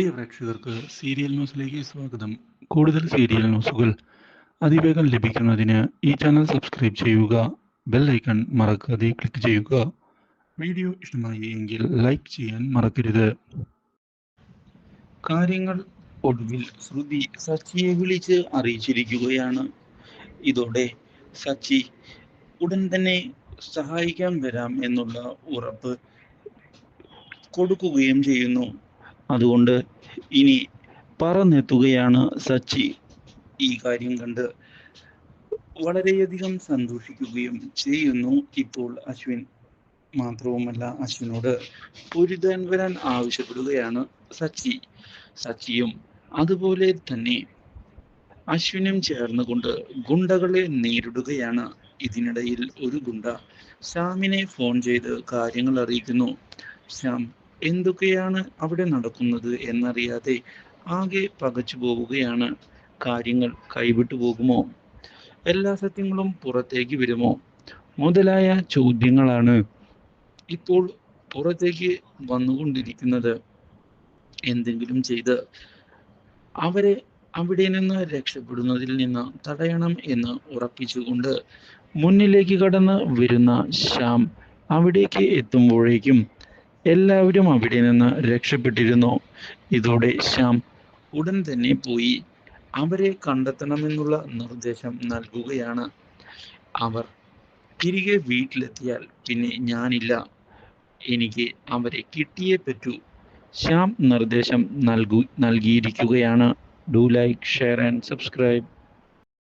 പ്രിയ പ്രേക്ഷകർക്ക് സീരിയൽ ന്യൂസിലേക്ക് സ്വാഗതം. കൂടുതൽ സീരിയൽ ന്യൂസുകൾ അതിവേഗം ലഭിക്കുന്നതിന് ഈ ചാനൽ സബ്സ്ക്രൈബ് ചെയ്യുക ബെൽ ഐക്കൺ മറക്കാതെ ക്ലിക്ക് ചെയ്യുക. വീഡിയോ ഇഷ്ടമായി എങ്കിൽ ലൈക്ക് ചെയ്യാൻ മറക്കരുത്. കാര്യങ്ങൾ ഒടുവിൽ ശ്രുതി സച്ചിയെ വിളിച്ച് അറിയിച്ചിരിക്കുകയാണ്. ഇതോടെ സച്ചി ഉടൻ തന്നെ സഹായിക്കാൻ വരാം എന്നുള്ള ഉറപ്പ് കൊടുക്കുകയും ചെയ്യുന്നു. അതുകൊണ്ട് ഇനി പറന്നെത്തുകയാണ് സച്ചി. ഈ കാര്യം കണ്ട് വളരെയധികം സന്തോഷിക്കുകയും ചെയ്യുന്നു ഇപ്പോൾ അശ്വിൻ. മാത്രവുമല്ല അശ്വിനോട് പൊരുതാൻ വരാൻ ആവശ്യപ്പെടുകയാണ് സച്ചി. സച്ചിയും അതുപോലെ തന്നെ അശ്വിനും ചേർന്നുകൊണ്ട് ഗുണ്ടകളെ നേരിടുകയാണ്. ഇതിനിടയിൽ ഒരു ഗുണ്ട ശ്യാമിനെ ഫോൺ ചെയ്ത് കാര്യങ്ങൾ അറിയിക്കുന്നു. ശ്യാം എന്തൊക്കെയാണ് അവിടെ നടക്കുന്നത് എന്നറിയാതെ ആകെ പകച്ചു പോവുകയാണ് കാര്യങ്ങൾ കൈവിട്ടു പോകുമോ? എല്ലാ സത്യങ്ങളും പുറത്തേക്ക് വരുമോ? മുതലായ ചോദ്യങ്ങളാണ് ഇപ്പോൾ പുറത്തേക്ക് വന്നുകൊണ്ടിരിക്കുന്നത്. എന്തെങ്കിലും ചെയ്ത് അവരെ അവിടെ നിന്ന് രക്ഷപ്പെടുന്നതിൽ നിന്ന് തടയണം എന്ന് ഉറപ്പിച്ചുകൊണ്ട് മുന്നിലേക്ക് കടന്ന് വരുന്ന ശ്യാം അവിടേക്ക് എത്തുമ്പോഴേക്കും എല്ലാവരും അവിടെ നിന്ന് രക്ഷപ്പെട്ടിരുന്നു. ഇതോടെ ശ്യാം ഉടൻ തന്നെ പോയി അവരെ കണ്ടെത്തണമെന്നുള്ള നിർദ്ദേശം നൽകുകയാണ്. അവർ തിരികെ വീട്ടിലെത്തിയാൽ പിന്നെ ഞാനില്ല. എനിക്ക് അവരെ കിട്ടിയേ പറ്റൂ. ശ്യാം നിർദ്ദേശം നൽകു നൽകിയിരിക്കുകയാണ്. Do like share and subscribe.